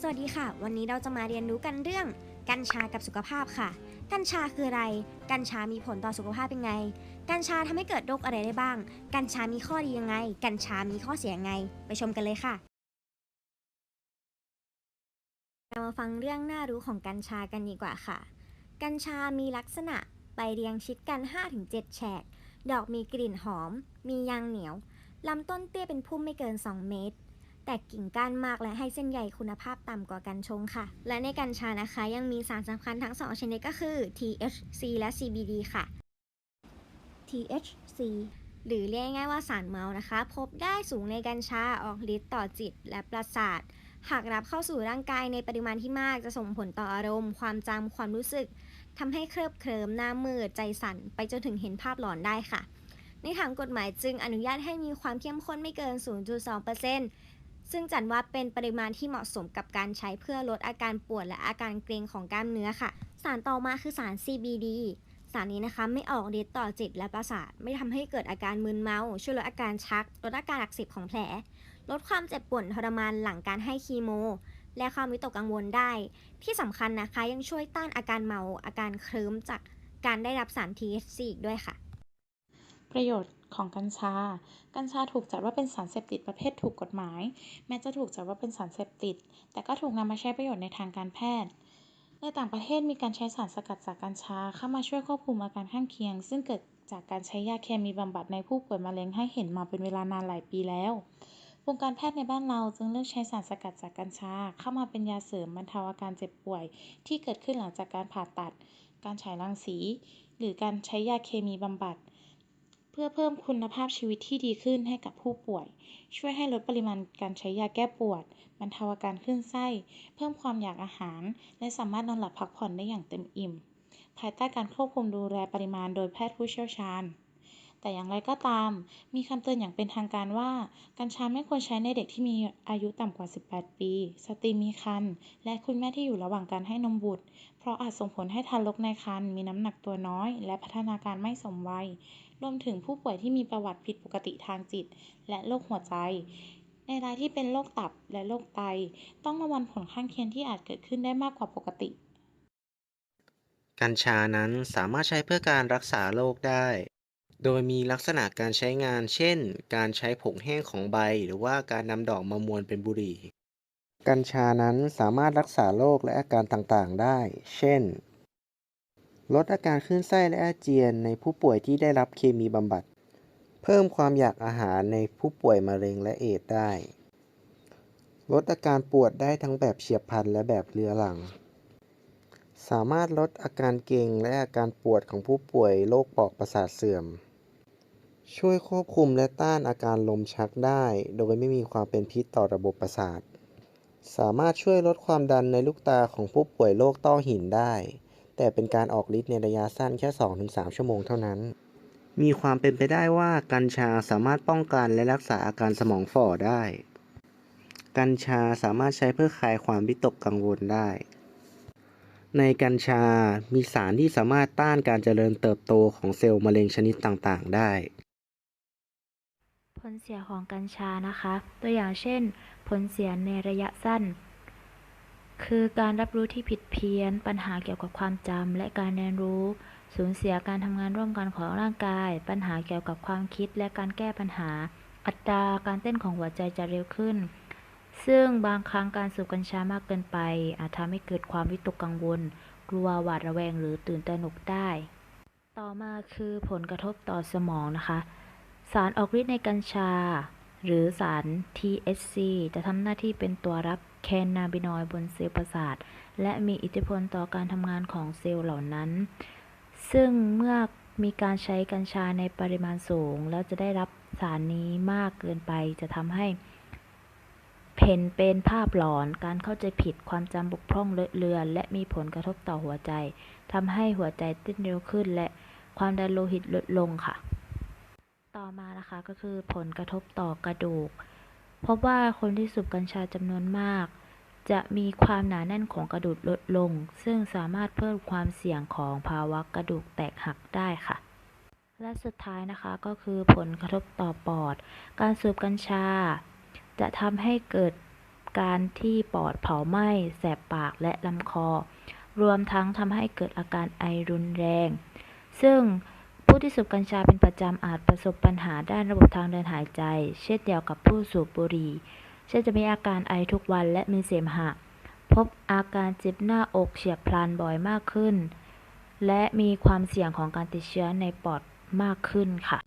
สวัสดีค่ะ วันนี้เราจะมาเรียนรู้กันเรื่องกัญชากับสุขภาพค่ะ กัญชาคืออะไร กัญชามีผลต่อสุขภาพเป็นไง กัญชาทำให้เกิดโรคอะไรได้บ้าง กัญชามีข้อดียังไง กัญชามีข้อเสียยังไง ไปชมกันเลยค่ะ เรามาฟังเรื่องน่ารู้ของกัญชากันดีกว่าค่ะ กัญชามีลักษณะใบเรียงชิดกัน 5-7 แฉก ดอกมีกลิ่นหอม มียางเหนียวลำต้นเตี้ยเป็นพุ่มไม่เกิน 2 เมตร แตกกิ่งก้านมากและให้เส้นใยคุณภาพต่ำกว่ากัญชงค่ะ และในกัญชานะคะยังมีสารสำคัญทั้ง 2 ชนิดก็คือ THC และ CBD ค่ะ THC หรือเรียกง่ายว่าสารเมานะคะ พบได้สูงในกัญชาออกฤทธิ์ต่อจิตและประสาท หากรับเข้าสู่ร่างกายในปริมาณที่มากจะส่งผลต่ออารมณ์ ความจำความรู้สึกทำให้เคลิบเคลิ้มหน้ามืดใจสั่น ไปจนถึงเห็นภาพหลอนได้ค่ะ ในทางกฎหมายจึงอนุญาตให้มีความเข้มข้นไม่เกิน 0.2% ซึ่งจัดว่าเป็นปริมาณที่เหมาะสมกับการใช้เพื่อลดอาการปวดและอาการเกร็งของกล้ามเนื้อค่ะ สารต่อมาคือสาร CBD สารนี้นะคะไม่ออกฤทธิ์ต่อจิตและประสาท ไม่ทำให้เกิดอาการมึนเมา ช่วยลดอาการชัก ลดอาการอักเสบของแผล ลดความเจ็บปวดทรมานหลังการให้คีโม และความวิตกกังวลได้ ที่สำคัญนะคะยังช่วยต้านอาการเมาอาการเคลิ้มจากการได้รับสาร THC อีกด้วยค่ะ ประโยชน์ของกัญชา กัญชาถูกจัดว่าเป็นสารเสพติดประเภทถูกกฎหมาย แม้จะถูกจัดว่าเป็นสารเสพติด แต่ก็ถูกนำมาใช้ประโยชน์ในทางการแพทย์ ในต่างประเทศมีการใช้สารสกัดจากกัญชาเข้ามาช่วยควบคุมอาการข้างเคียง ซึ่งเกิดจากการใช้ยาเคมีบำบัดในผู้ป่วยมะเร็งให้เห็นมาเป็นเวลานานหลายปีแล้ววงการแพทย์ในบ้านเราจึงเลือกใช้สารสกัดจากกัญชา เข้ามาเป็นยาเสริมบรรเทาอาการเจ็บป่วย ที่เกิดขึ้นหลังจากการผ่าตัด การฉายรังสี หรือการใช้ยาเคมีบำบัด พื่อเพิ่มคุณภาพชีวิตที่ดีขึ้นให้กับผู้ป่วย ช่วยให้ลดปริมาณการใช้ยาแก้ปวด บรรเทาอาการคลื่นไส้ เพิ่มความอยากอาหาร และสามารถนอนหลับพักผ่อนได้อย่างเต็มอิ่ม ภายใต้การควบคุมดูแลปริมาณโดยแพทย์ผู้เชี่ยวชาญ แต่อย่างไรก็ตาม มีคำเตือนอย่างเป็นทางการว่า กัญชาไม่ควรใช้ในเด็กที่มีอายุต่ำกว่า 18 ปี สตรีมีครรภ์ และคุณแม่ที่อยู่ระหว่างการให้นมบุตร เพราะอาจส่งผลให้ทารกในครรภ์มีน้ำหนักตัวน้อย และพัฒนาการไม่สมวัย รวมถึงผู้ป่วยที่มีประวัติผิดปกติทางจิต และโรคหัวใจในรายที่เป็นโรคตับและโรคไต ต้องระวังผลข้างเคียงที่อาจเกิดขึ้นได้มากกว่าปกติ กัญชานั้นสามารถใช้เพื่อการรักษาโรคได้ โดยมีลักษณะการใช้งาน เช่น การใช้ผงแห้งของใบ หรือว่าการนำดอกมามวนเป็นบุหรี่ กัญชานั้นสามารถรักษาโรคและอาการต่างๆ ได้ เช่น ลดอาการคลื่นไส้และอาเจียนในผู้ป่วยที่ได้รับเคมีบำบัด เพิ่มความอยากอาหารในผู้ป่วยมะเร็งและเอดได้ ลดอาการปวดได้ทั้งแบบเฉียบพลันและแบบเรื้อรัง สามารถลดอาการเกร็งและอาการปวดของผู้ป่วยโรคปอกประสาทเสื่อม ช่วยควบคุมและต้านอาการลมชักได้ โดยไม่มีความเป็นพิษต่อระบบประสาท สามารถช่วยลดความดันในลูกตาของผู้ป่วยโรคต้อหินได้ แต่เป็นการออกฤทธิ์ในระยะสั้นแค่ 2-3 ชั่วโมงเท่านั้น มีความเป็นไปได้ว่ากัญชาสามารถป้องกันและรักษาอาการสมองฝ่อได้ กัญชาสามารถใช้เพื่อคลายความวิตกกังวลได้ ในกัญชา มีสารที่สามารถต้านการเจริญเติบโตของเซลล์มะเร็งชนิดต่างๆ ได้ ลเสียของกัญชานะคะ ตัวอย่างเช่น ผลเสียในระยะสั้น คือการรับรู้ที่ผิดเพี้ยน ปัญหาเกี่ยวกับความจำและการเรียนรู้ สูญเสียการทำงานร่วมกันของร่างกาย ปัญหาเกี่ยวกับความคิดและการแก้ปัญหา อัตราการเต้นของหัวใจจะเร็วขึ้น ซึ่งบางครั้งการสูบกัญชามากเกินไป อาจทำให้เกิดความวิตกกังวล กลัวหวาดระแวงหรือตื่นตระหนกได้ ต่อมาคือผลกระทบต่อสมองนะคะ สารออกฤทธิ์ในกัญชา หรือสาร THC จะทำหน้าที่เป็นตัวรับแคนนาบินอยบนเซลล์ประสาท และมีอิทธิพลต่อการทำงานของเซลล์เหล่านั้น ซึ่งเมื่อมีการใช้กัญชาในปริมาณสูง แล้วจะได้รับสารนี้มากเกินไปจะทำให้เห็นเป็นภาพหลอนการเข้าใจผิดความจำบกพร่องเลอะเลือน และมีผลกระทบต่อหัวใจทำให้หัวใจเต้นเร็วขึ้นและความดันโลหิตลดลงค่ะ ต่อมานะคะก็คือผลกระทบต่อกระดูก พบว่าคนที่สูบกัญชาจำนวนมาก จะมีความหนาแน่นของกระดูกลดลง ซึ่งสามารถเพิ่มความเสี่ยงของภาวะกระดูกแตกหักได้ค่ะและสุดท้ายนะคะก็คือผลกระทบต่อปอด การสูบกัญชา จะทำให้เกิดการที่ปอดเผาไหม้ แสบปากและลำคอ รวมทั้งทำให้เกิดอาการไอรุนแรง ซึ่ง ผู้ที่สูบกัญชาเป็นประจำอาจประสบปัญหาด้านระบบทางเดินหายใจ เช่นเดียวกับผู้สูบบุหรี่ เช่นจะมีอาการไอทุกวันและมีเสมหะ พบอาการเจ็บหน้าอกเฉียบพลันบ่อยมากขึ้น และมีความเสี่ยงของการติดเชื้อในปอดมากขึ้นค่ะ